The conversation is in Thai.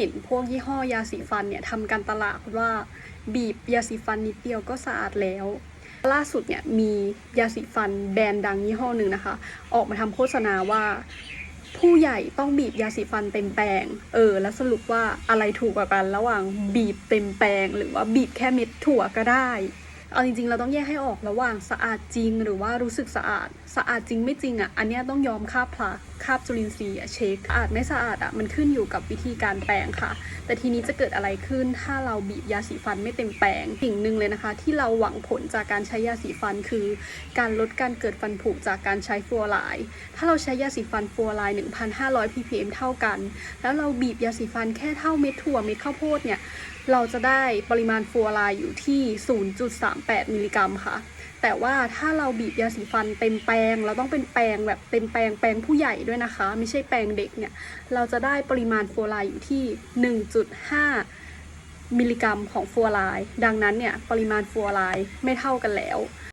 เห็นพวกยี่ห้อยาสีฟันเนี่ยทำการตลาดว่าบีบยาสีฟันนิดเดียวก็สะอาดแล้ว ล่าสุดเนี่ยมียาสีฟันแบรนด์ดังยี่ห้อหนึ่งนะคะ ออกมาทำโฆษณาว่าผู้ใหญ่ต้องบีบยาสีฟันเต็มแปรงเออ แล้วสรุปว่าอะไรถูกกว่ากัน ระหว่างบีบเต็มแปรงหรือว่าบีบแค่เม็ดถั่วก็ได้ เอาจริงๆ เราต้องแยกให้ออกระหว่างสะอาดจริงหรือว่ารู้สึกสะอาด สะอาดจริงไม่จริงอะ อันนี้ต้องยอมคาบพลาคาบจุลินทรีย์เช็คสะอาดไม่สะอาดอะมันขึ้นอยู่กับวิธีการแปรงค่ะ แต่ทีนี้จะเกิดอะไรขึ้นถ้าเราบีบยาสีฟันไม่เต็มแปรงสิ่งหนึ่งเลยนะคะ ที่เราหวังผลจากการใช้ยาสีฟันคือ การลดการเกิดฟันผุจากการใช้ฟลูออไรด์ถ้าเราใช้ยาสีฟันฟลูออไรด์1,500 ppm เท่ากัน แล้วเราบีบยาสีฟันแค่เท่าเม็ดถั่วเม็ดข้าวโพดเนี่ยเราจะได้ปริมาณฟลูออไรด์อยู่ที่38 มิลลิกรัมค่ะ แต่ว่าถ้าเราบีบยาสีฟันเต็มแปรงเราต้องเป็นแปรงแบบเต็มแปรงแปรงผู้ใหญ่ด้วยนะคะ ไม่ใช่แปรงเด็กเนี่ย เราจะได้ปริมาณฟลูออไรด์อยู่ที่ 1.5 มิลลิกรัมของฟลูออไรด์ดังนั้นเนี่ยปริมาณฟลูออไรด์ไม่เท่ากันแล้ว